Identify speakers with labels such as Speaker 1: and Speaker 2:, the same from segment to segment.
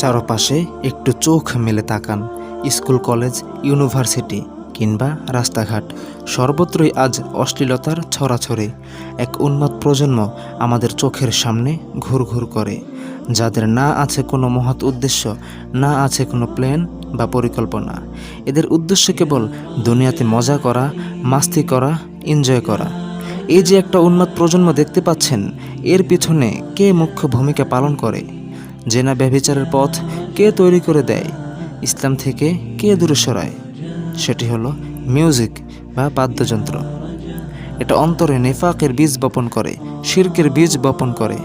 Speaker 1: চারপাশে একটু চোখ মেলে তাকান, স্কুল, কলেজ, ইউনিভার্সিটি কিংবা রাস্তাঘাট। সর্বত্রই আজ অশ্লীলতার ছড়াছড়ি। এক উন্মাদ প্রজন্ম আমাদের চোখের সামনে ঘুরঘুর করে। যাদের না আছে কোনো মহৎ উদ্দেশ্য, না আছে কোনো প্ল্যান বা পরিকল্পনা। এদের উদ্দেশ্য কেবল দুনিয়াতে মজা করা, মাস্তি করা, এনজয় করা। এই যে একটা উন্মাদ প্রজন্ম দেখতে পাচ্ছেন, এর পিছনে কে মুখ্য ভূমিকা পালন করে? জেনা ব্যভিচারের পথ কে তৈরি করে দেয়? ইসলাম থেকে কে দূরে সরায়? সেটি হলো মিউজিক বা বাদ্যযন্ত্র। এটা অন্তরে নেফাকের বীজ বপন করে, শির্কের বীজ বপন করে।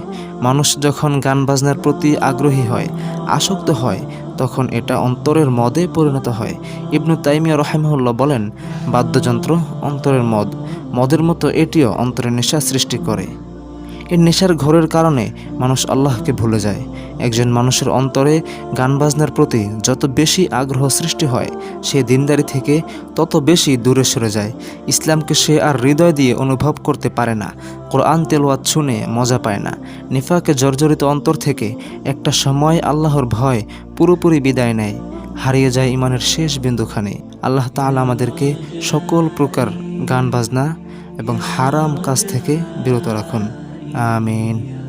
Speaker 1: মানুষ যখন গান বাজনার প্রতি আগ্রহী হয়, আসক্ত হয়, তখন এটা অন্তরের মদে পরিণত হয়। ইবনু তাইমিয়া রহেমউল্লাহ বলেন, বাদ্যযন্ত্র অন্তরের মদ। মদের মতো এটিও অন্তরে নেশা সৃষ্টি করে। এই নেশার ঘোরের কারণে মানুষ আল্লাহকে ভুলে যায়। একজন মানুষের অন্তরে গান বাজনার প্রতি যত বেশি আগ্রহ সৃষ্টি হয়, সে দিনদারি থেকে তত বেশি দূরে সরে যায়। ইসলামকে সে আর হৃদয় দিয়ে অনুভব করতে পারে না, কোরআন তেলোয়াত শুনে মজা পায় না। নিফাকে জর্জরিত অন্তর থেকে একটা সময় আল্লাহর ভয় পুরোপুরি বিদায় নেয়। হারিয়ে যায় ইমানের শেষ বিন্দুখানে। আল্লাহ তাআলা আমাদেরকে সকল প্রকার গান বাজনা এবং হারাম কাজ থেকে বিরত রাখুন। I mean.